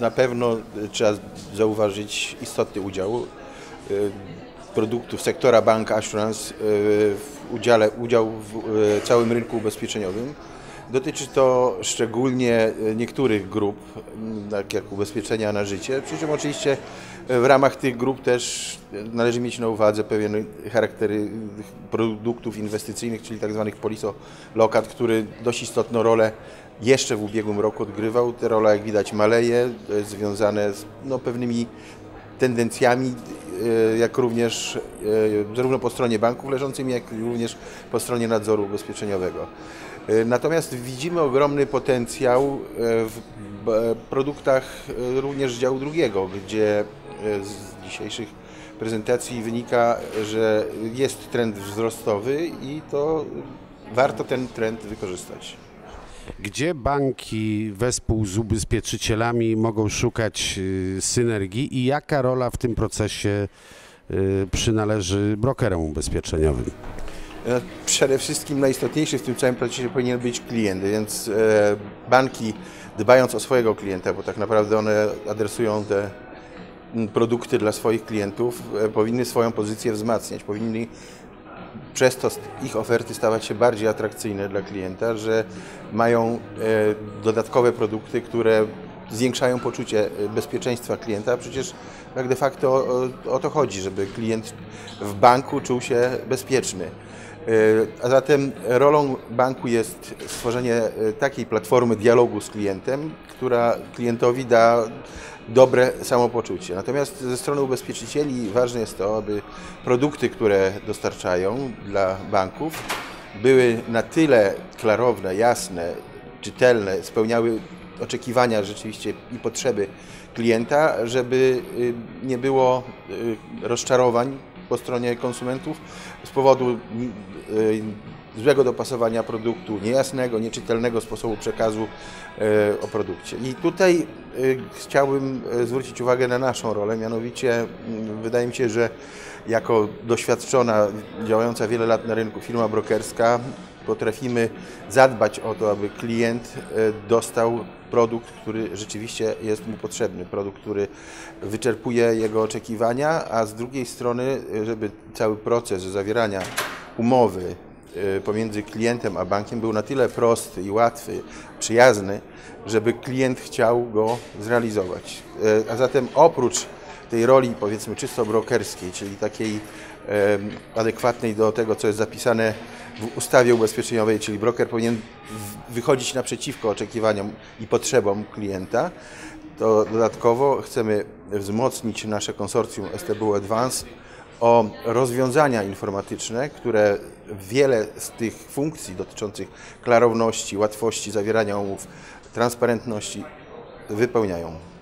na pewno trzeba zauważyć istotny udział y, produktów sektora bank assurance w udziale, udział w całym rynku ubezpieczeniowym. Dotyczy to szczególnie niektórych grup, tak jak ubezpieczenia na życie, przy czym oczywiście w ramach tych grup też należy mieć na uwadze pewien charakter produktów inwestycyjnych, czyli tak zwanych poliso-lokat, który dość istotną rolę jeszcze w ubiegłym roku odgrywał. Te rola, jak widać, maleje, związane z no, pewnymi tendencjami, e, jak również e, zarówno po stronie banków leżącym, jak również po stronie nadzoru ubezpieczeniowego. E, natomiast widzimy ogromny potencjał w produktach również działu drugiego, gdzie z dzisiejszych prezentacji wynika, że jest trend wzrostowy i to warto ten trend wykorzystać. Gdzie banki wespół z ubezpieczycielami mogą szukać y, synergii i jaka rola w tym procesie y, przynależy brokerom ubezpieczeniowym? E, przede wszystkim najistotniejszy w tym całym procesie powinien być klient, więc e, banki dbając o swojego klienta, bo tak naprawdę one adresują te produkty dla swoich klientów, e, powinny swoją pozycję wzmacniać, powinny przez to ich oferty stawać się bardziej atrakcyjne dla klienta, że mają e, dodatkowe produkty, które zwiększają poczucie e, bezpieczeństwa klienta. Przecież tak de facto o, o to chodzi, żeby klient w banku czuł się bezpieczny. A zatem rolą banku jest stworzenie takiej platformy dialogu z klientem, która klientowi da dobre samopoczucie. Natomiast ze strony ubezpieczycieli ważne jest to, aby produkty, które dostarczają dla banków, były na tyle klarowne, jasne, czytelne, spełniały oczekiwania rzeczywiście i potrzeby klienta, żeby y, nie było y, rozczarowań po stronie konsumentów z powodu y, złego dopasowania produktu, niejasnego, nieczytelnego sposobu przekazu e, o produkcie. I tutaj e, chciałbym e, zwrócić uwagę na naszą rolę, mianowicie wydaje mi się, że jako doświadczona, działająca wiele lat na rynku firma brokerska potrafimy zadbać o to, aby klient dostał produkt, który rzeczywiście jest mu potrzebny, produkt, który wyczerpuje jego oczekiwania, a z drugiej strony, żeby cały proces zawierania umowy E, pomiędzy klientem a bankiem był na tyle prosty i łatwy, przyjazny, żeby klient chciał go zrealizować. E, a zatem oprócz tej roli powiedzmy czysto brokerskiej, czyli takiej adekwatnej do tego, co jest zapisane w ustawie ubezpieczeniowej, czyli broker powinien wychodzić naprzeciwko oczekiwaniom i potrzebom klienta, to dodatkowo chcemy wzmocnić nasze konsorcjum STB Advance o rozwiązania informatyczne, które wiele z tych funkcji dotyczących klarowności, łatwości zawierania umów, transparentności wypełniają.